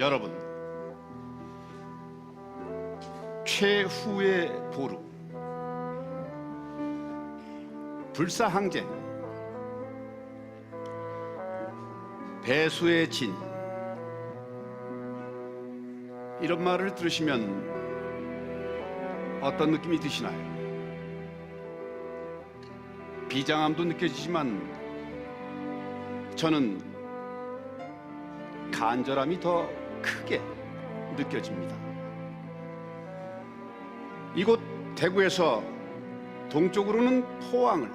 여러분, 최후의 보루, 불사항쟁, 배수의 진, 이런 말을 들으시면 어떤 느낌이 드시나요? 비장함도 느껴지지만 저는 간절함이 더 크게 느껴집니다. 이곳 대구에서 동쪽으로는 포항을,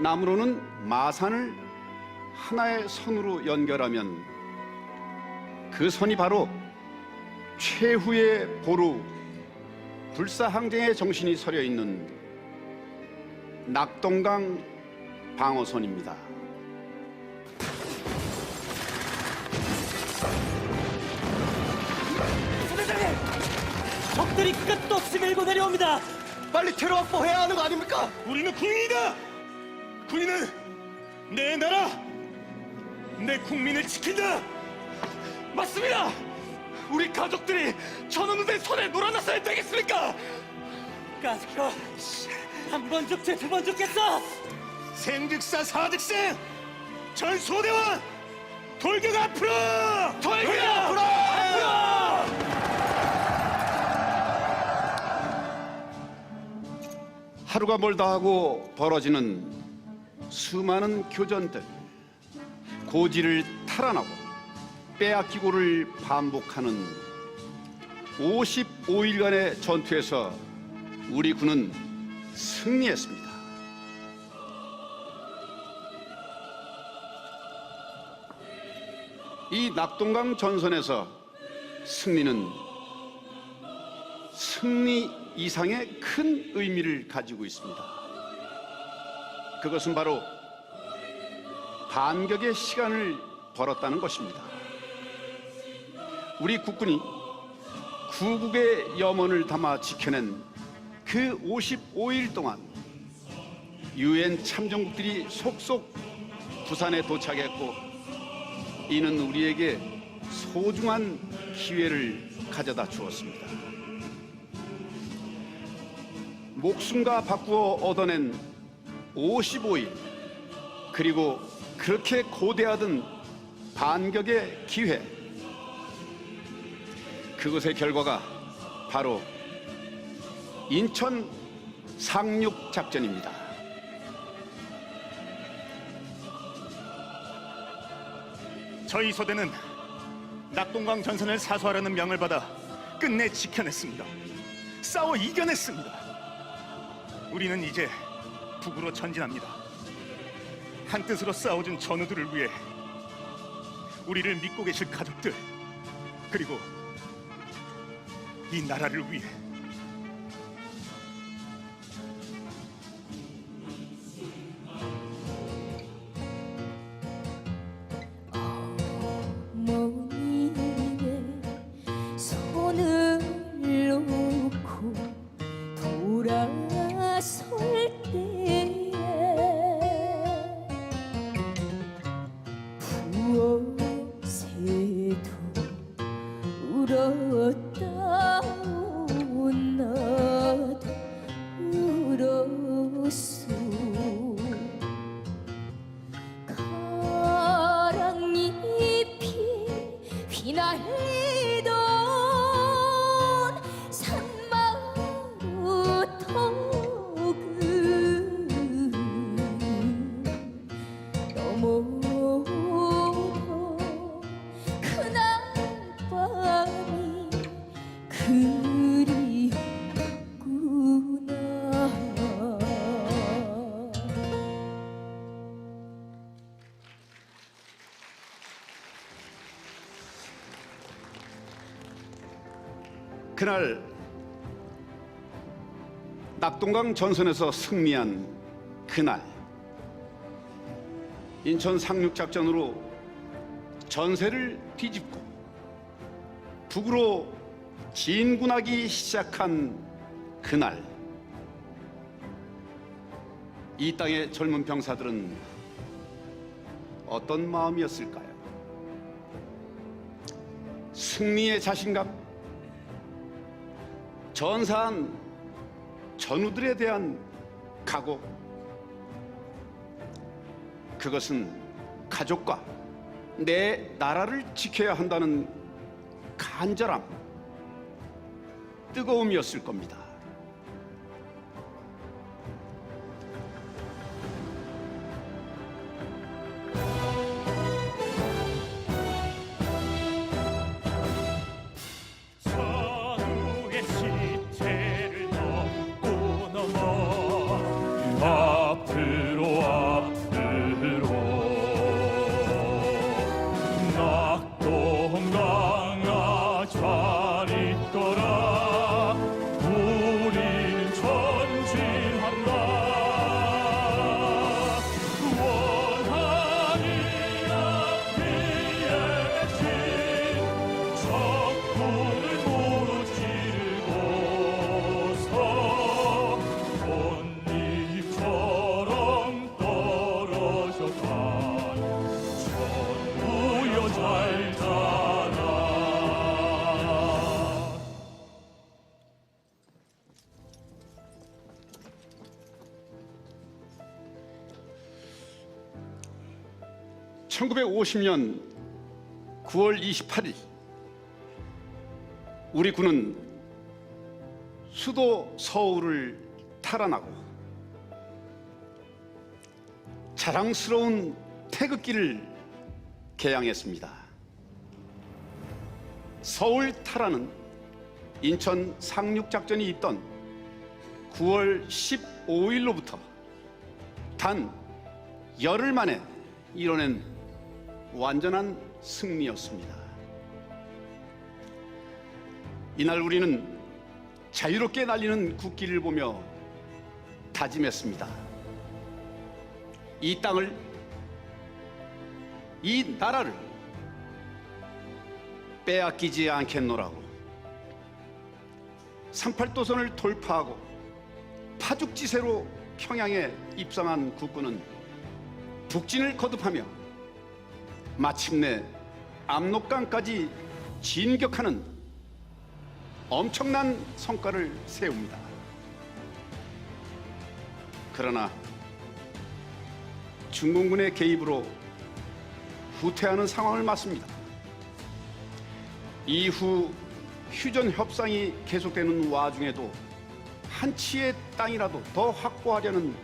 남으로는 마산을 하나의 선으로 연결하면 그 선이 바로 최후의 보루 불사항쟁의 정신이 서려 있는 낙동강 방어선입니다. 적들이 끝도 없이 밀고 내려옵니다! 빨리 테러 확보해야 하는 거 아닙니까? 우리는 군인이다. 군인은 내 나라, 내 국민을 지킨다. 맞습니다. 우리 가족들이 전원우대 손에 놀아났어야 되겠습니까? 가스코! 한번 죽지 두번 죽겠어! 생즉사 사즉생 전소대원 돌격 앞으로! 돌격 앞으로! 하루가 멀다 하고 벌어지는 수많은 교전들, 고지를 탈환하고 빼앗기고를 반복하는 55일간의 전투에서 우리 군은 승리했습니다. 이 낙동강 전선에서 승리는 승리 이상의 큰 의미를 가지고 있습니다. 그것은 바로 반격의 시간을 벌었다는 것입니다. 우리 국군이 구국의 염원을 담아 지켜낸 그 55일 동안 유엔 참전국들이 속속 부산에 도착했고 이는 우리에게 소중한 기회를 가져다 주었습니다. 목숨과 바꾸어 얻어낸 55일 그리고 그렇게 고대하던 반격의 기회 그것의 결과가 바로 인천 상륙 작전입니다. 저희 소대는 낙동강 전선을 사수하라는 명을 받아 끝내 지켜냈습니다. 싸워 이겨냈습니다. 우리는 이제 북으로 전진합니다. 한 뜻으로 싸워준 전우들을 위해 우리를 믿고 계실 가족들 그리고 이 나라를 위해 그날 낙동강 전선에서 승리한 그날 인천 상륙 작전으로 전세를 뒤집고 북으로 진군하기 시작한 그날 이 땅의 젊은 병사들은 어떤 마음이었을까요? 승리의 자신감, 전사한 전우들에 대한 각오, 그것은 가족과 내 나라를 지켜야 한다는 간절함, 뜨거움이었을 겁니다. (1950년 9월 28일) 우리 군은 수도 서울을 탈환하고 자랑스러운 태극기를 개양했습니다. 서울 탈환은 인천 상륙작전이 있던 9월 15일로부터 단 열흘 만에 이뤄낸 완전한 승리였습니다. 이날 우리는 자유롭게 날리는 국기를 보며 다짐했습니다. 이 땅을, 이 나라를 빼앗기지 않겠노라고. 38도선을 돌파하고 파죽지세로 평양에 입성한 국군은 북진을 거듭하며 마침내 압록강까지 진격하는 엄청난 성과를 세웁니다. 그러나 중공군의 개입으로 후퇴하는 상황을 맞습니다. 이후 휴전 협상이 계속되는 와중에도 한 치의 땅이라도 더 확보하려는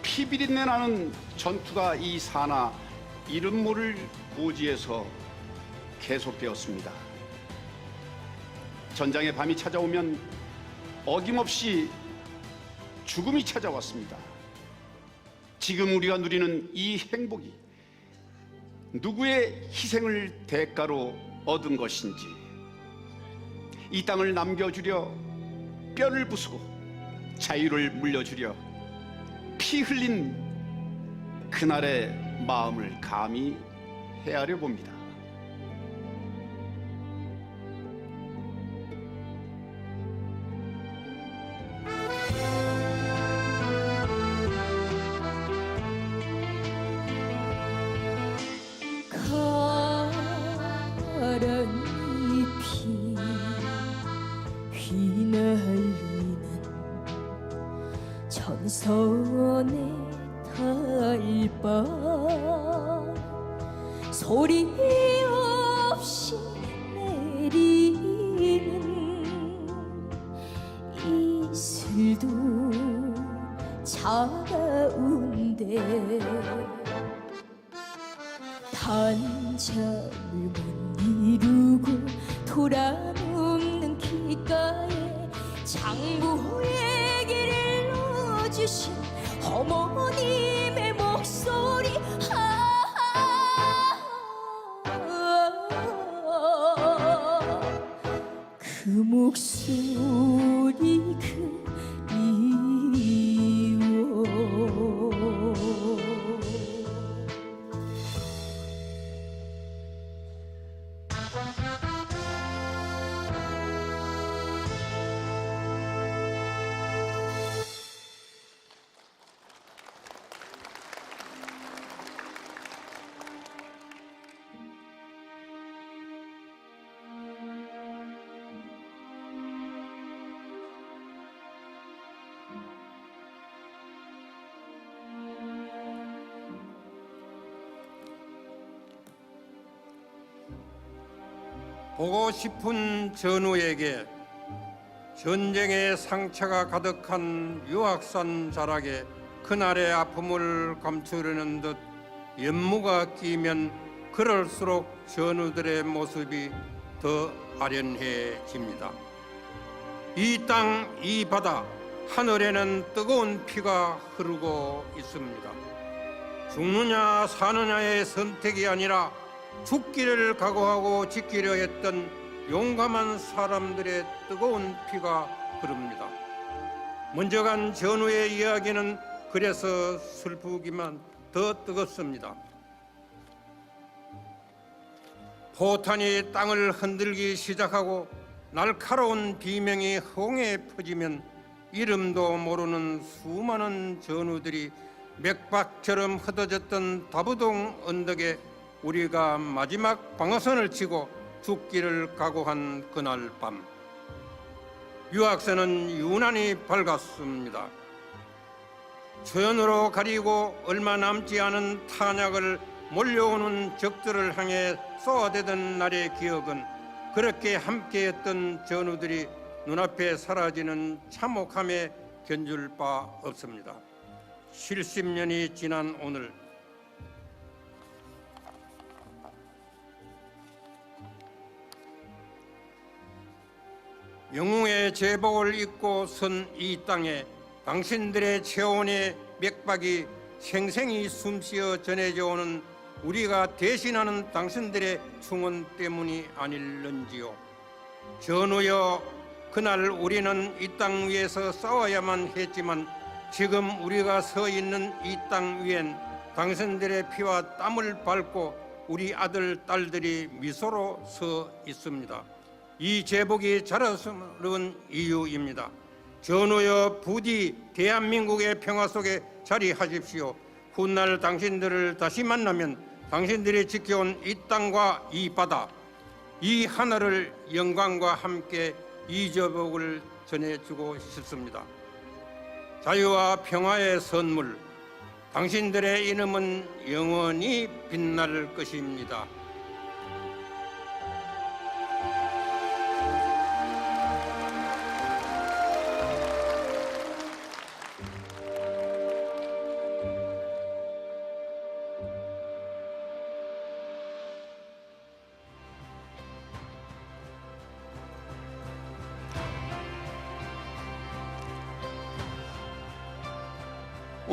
피비린내 나는 전투가 이 산하 이름 모를 고지에서 계속되었습니다. 전장의 밤이 찾아오면 어김없이 죽음이 찾아왔습니다. 지금 우리가 누리는 이 행복이 누구의 희생을 대가로 얻은 것인지 이 땅을 남겨주려 뼈를 부수고 자유를 물려주려 피 흘린 그날의 마음을 감히 헤아려 봅니다. 전선의 달바 소리 없이 내리는 이슬도 차가운데 단잠을 못 이루고 돌아눕는 길가에 장부의 길을 넣어주신 어머님 그목 보고 싶은 전우에게 전쟁의 상처가 가득한 유학산 자락에 그날의 아픔을 감추려는 듯 연무가 끼면 그럴수록 전우들의 모습이 더 아련해집니다. 이 땅, 이 바다, 하늘에는 뜨거운 피가 흐르고 있습니다. 죽느냐 사느냐의 선택이 아니라 죽기를 각오하고 지키려 했던 용감한 사람들의 뜨거운 피가 흐릅니다. 먼저 간 전우의 이야기는 그래서 슬프기만 더 뜨겁습니다. 포탄이 땅을 흔들기 시작하고 날카로운 비명이 홍에 퍼지면 이름도 모르는 수많은 전우들이 맥박처럼 흩어졌던 다부동 언덕에 우리가 마지막 방어선을 치고 죽기를 각오한 그날 밤 유학선은 유난히 밝았습니다. 초연으로 가리고 얼마 남지 않은 탄약을 몰려오는 적들을 향해 쏘아대던 날의 기억은 그렇게 함께했던 전우들이 눈앞에 사라지는 참혹함에 견줄 바 없습니다. 70년이 지난 오늘 영웅의 제복을 입고 선 이 땅에 당신들의 체온의 맥박이 생생히 숨쉬어 전해져 오는 우리가 대신하는 당신들의 충원 때문이 아닐런지요. 전우여, 그날 우리는 이 땅 위에서 싸워야만 했지만 지금 우리가 서 있는 이 땅 위엔 당신들의 피와 땀을 밟고 우리 아들, 딸들이 미소로 서 있습니다. 이 제복이 자랑스러운 이유입니다. 전우여 부디 대한민국의 평화 속에 자리하십시오. 훗날 당신들을 다시 만나면 당신들이 지켜온 이 땅과 이 바다, 이 하늘을 영광과 함께 이 제복을 전해주고 싶습니다. 자유와 평화의 선물, 당신들의 이름은 영원히 빛날 것입니다.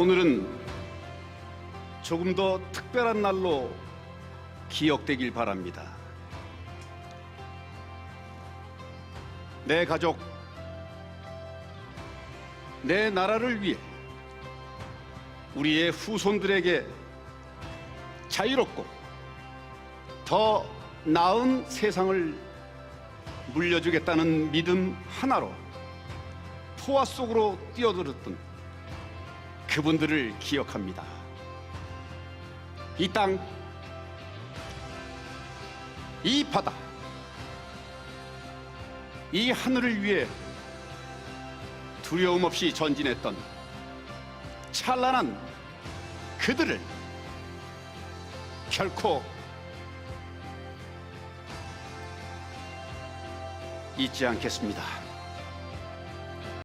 오늘은 조금 더 특별한 날로 기억되길 바랍니다. 내 가족, 내 나라를 위해 우리의 후손들에게 자유롭고 더 나은 세상을 물려주겠다는 믿음 하나로 포화 속으로 뛰어들었던 그분들을 기억합니다. 이 땅, 이 바다, 이 하늘을 위해 두려움 없이 전진했던 찬란한 그들을 결코 잊지 않겠습니다.